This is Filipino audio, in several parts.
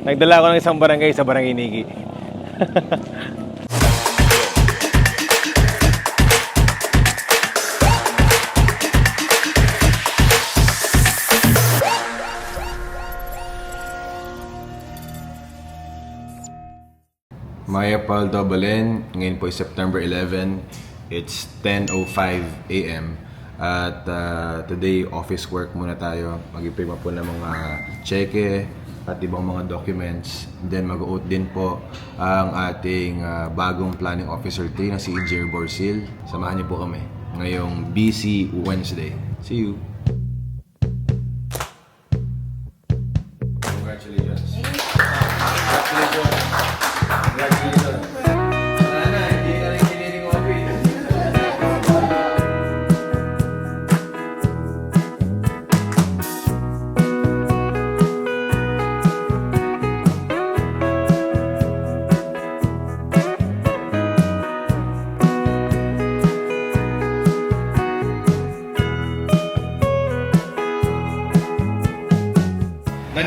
Nagdala ako ng isang barangay sa Barangay Nigi. Maya Paldo Balen, ngayon po ay September 11. It's 10.05 a.m. At uh, today, office work muna tayo. Mag-ipirma po ng mga cheque at ibang mga documents. Then mag-oath din po ang ating uh, bagong planning officer 3 na si Engineer Borsil. Samahan niyo po kami ngayong BC Wednesday. See you!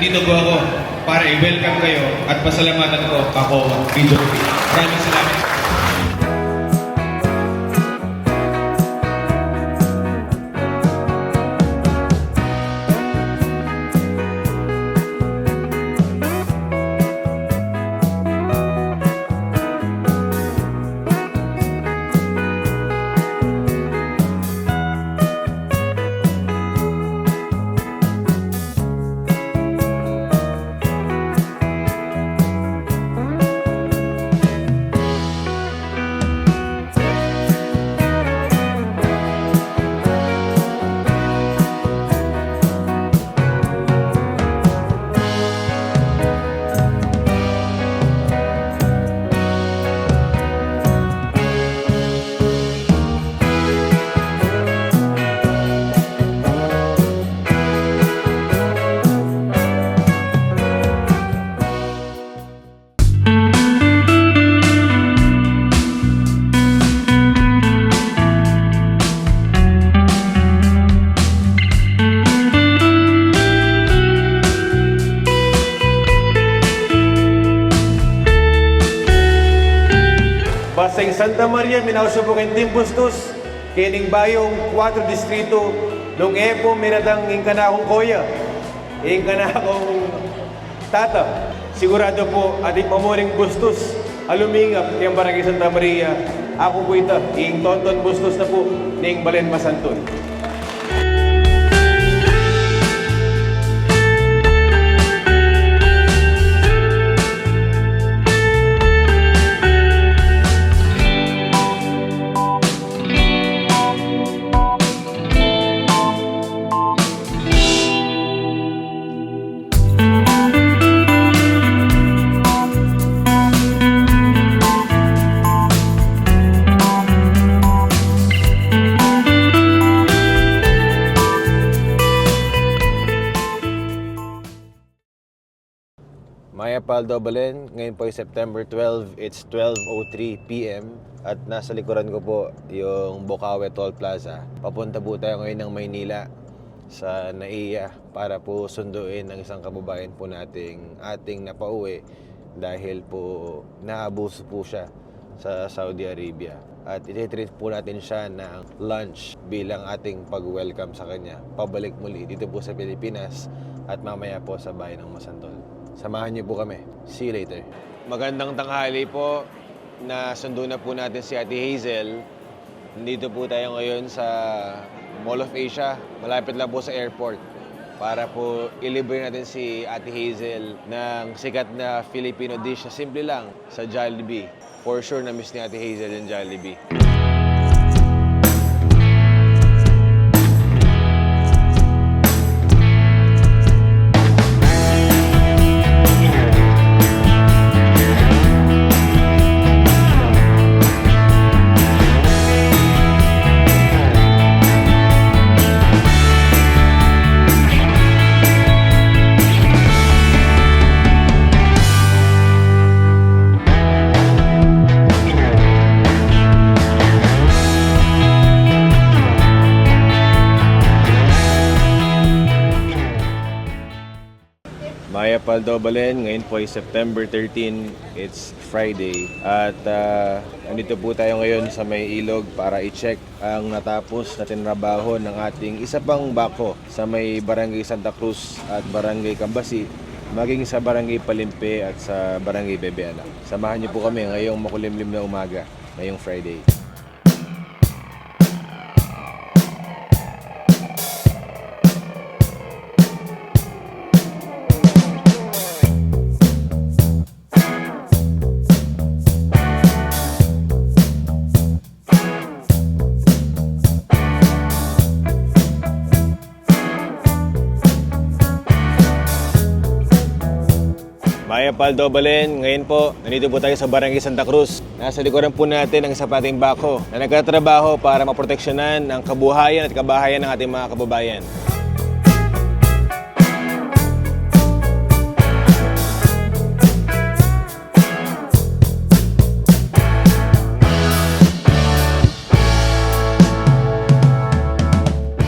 Nandito po ako para i-welcome kayo at pasalamatan ko ako, Video P. Maraming salamat. Santa Maria, minauso po kayong Bustos, kining bayong 4 distrito, nung epo minadang ingkanakong koya, ingkanakong tata. Sigurado po, ating pamuring Bustos, alumingap kayong Barangay Santa Maria. Ako po ito, ing Tonton Bustos na po, ning Balen Masanton. Maya Paldo Balen, ngayon po ay September 12, it's 12.03 p.m. At nasa likuran ko po yung Bocaue Toll Plaza. Papunta po tayo ngayon ng Maynila sa NAIA para po sunduin ng isang kababayan po nating ating napauwi dahil po naabuso po siya sa Saudi Arabia. At ititreat po natin siya ng lunch bilang ating pag-welcome sa kanya. Pabalik muli dito po sa Pilipinas at mamaya po sa bayan ng Masantol. Samahan niyo po kami. See you later. Magandang tanghali po. Nasundo na po natin si Ate Hazel. Nandito po tayo ngayon sa Mall of Asia. Malapit lang po sa airport. Para po ilibre natin si Ate Hazel ng sikat na Filipino dish na simple lang sa Jollibee. For sure na miss ni Ate Hazel yung Jollibee. Maya Paldo Balen, ngayon po ay September 13, it's Friday. At ah, nandito po tayo ngayon sa may ilog para i-check ang natapos na tinrabaho ng ating isa pang bako sa may Barangay Santa Cruz at Barangay Cambasi, maging sa Barangay Palimpe at sa Barangay Bebeana. Samahan niyo po kami ngayong makulimlim na umaga, ngayong Friday. Maya Paldo Balen, ngayon po, nandito po tayo sa Barangay Santa Cruz. Nasa likuran po natin ang isa pating bako na nagtatrabaho para maproteksyonan ang kabuhayan at kabahayan ng ating mga kababayan.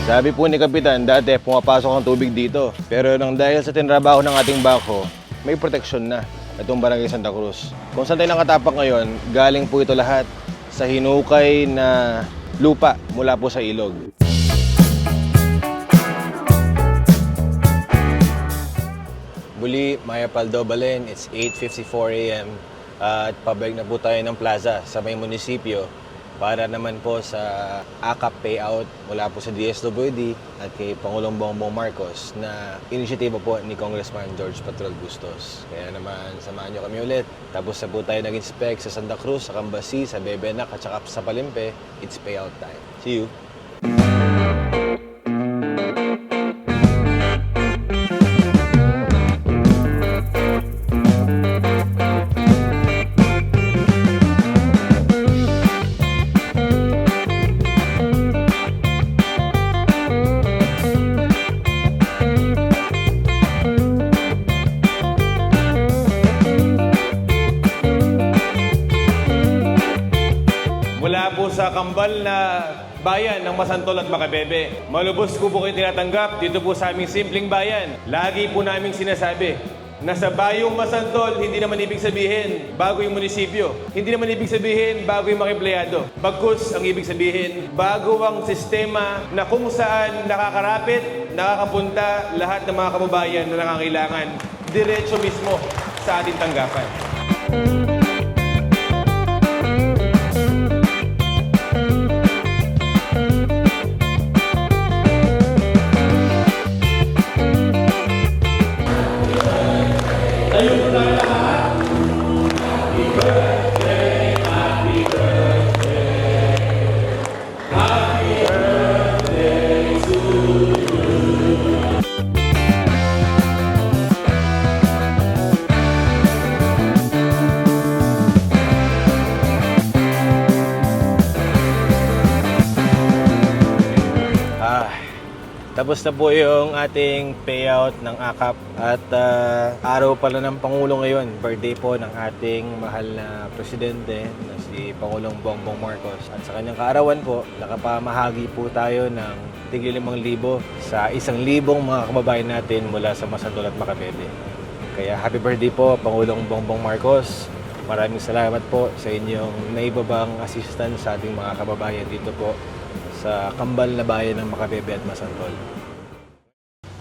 Sabi po ni Kapitan, dati pumapasok ang tubig dito. Pero nang dahil sa tinrabaho ng ating bako, may proteksyon na itong Barangay Santa Cruz. Kung saan tayo nakatapak ngayon, galing po ito lahat sa hinukay na lupa mula po sa ilog. Muli, Maya Paldo Balen, it's 8.54 a.m. At pabalik na po tayo ng plaza sa may munisipyo para naman po sa AKAP payout mula po sa DSWD at kay Pangulong Bongbong Marcos na inisyatiba po ni Congressman George Patrol Bustos. Kaya naman, samahan nyo kami ulit. Tapos na po tayo nag-inspect sa Santa Cruz, sa Cambasi, sa Bebenac at saka sa Palimpe. It's payout time. See you! Sa kambal na bayan ng Masantol at Makabebe. Malubos ko po kayo tinatanggap dito po sa aming simpleng bayan. Lagi po naming sinasabi na sa bayong Masantol, hindi naman ibig sabihin bago yung munisipyo. Hindi naman ibig sabihin bago yung mga. Bagkus ang ibig sabihin, bago ang sistema na kung saan nakakarapit, nakakapunta lahat ng mga kababayan na nangangailangan diretso mismo sa ating tanggapan. Ah, tapos na po yung ating payout ng AKAP at ah, araw pala ng Pangulo ngayon. Birthday po ng ating mahal na presidente na si Pangulong Bongbong Marcos. At sa kanyang kaarawan po, nakapamahagi po tayo ng tigil 5,000 sa isang libong mga kababayan natin mula sa Masantol at Macabebe. Kaya happy birthday po Pangulong Bongbong Marcos. Maraming salamat po sa inyong naibabang assistance sa ating mga kababayan dito po sa kambal na bayan ng Macabebe at Masantol.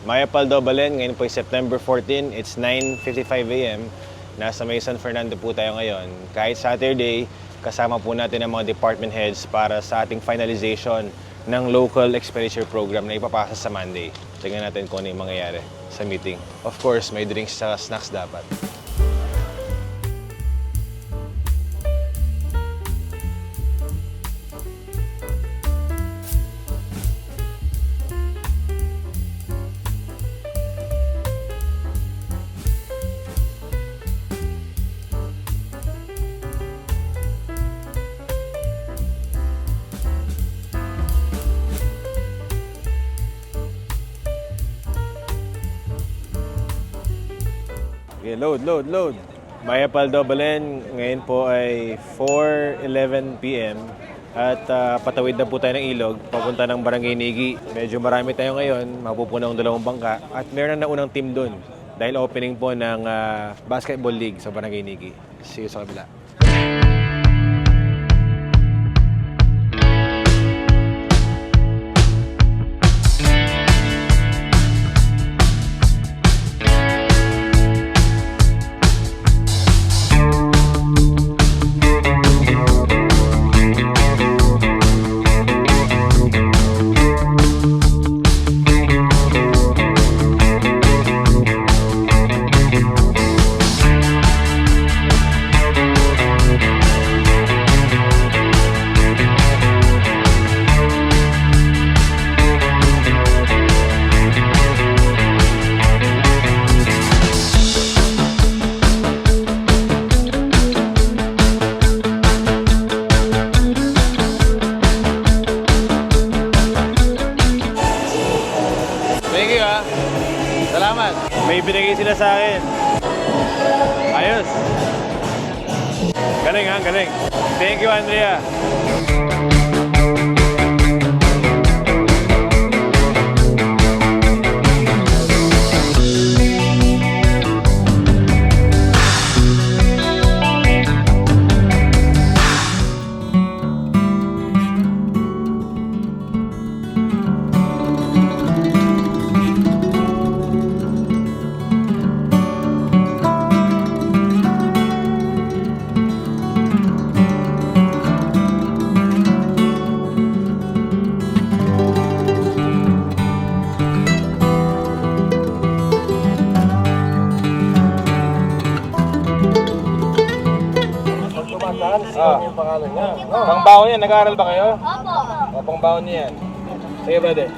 Maya Paldo Balen, ngayon po ay September 14, it's 9.55 a.m. Nasa may San Fernando po tayo ngayon. Kahit Saturday, kasama po natin ang mga department heads para sa ating finalization ng local expenditure program na ipapasa sa Monday. Tingnan natin kung ano yung mangyayari sa meeting. Of course, may drinks sa snacks dapat. Load, load, load. Maya Paldo Balen, ngayon po ay 4.11 p.m. At ah, patawid na po tayo ng ilog, papunta ng Barangay Nigi. Medyo marami tayo ngayon, mapupuno ang dalawang bangka. At meron na naunang team doon. dahil opening po ng ah, basketball league sa Barangay Niki. See you sa kabila. Sila sa akin. Ayos. Galing ha, galing. Thank you, Andrea. Pangbaho niya, nag-aaral ba kayo? Opo. O, pangbaho niya yan. Sige, brother.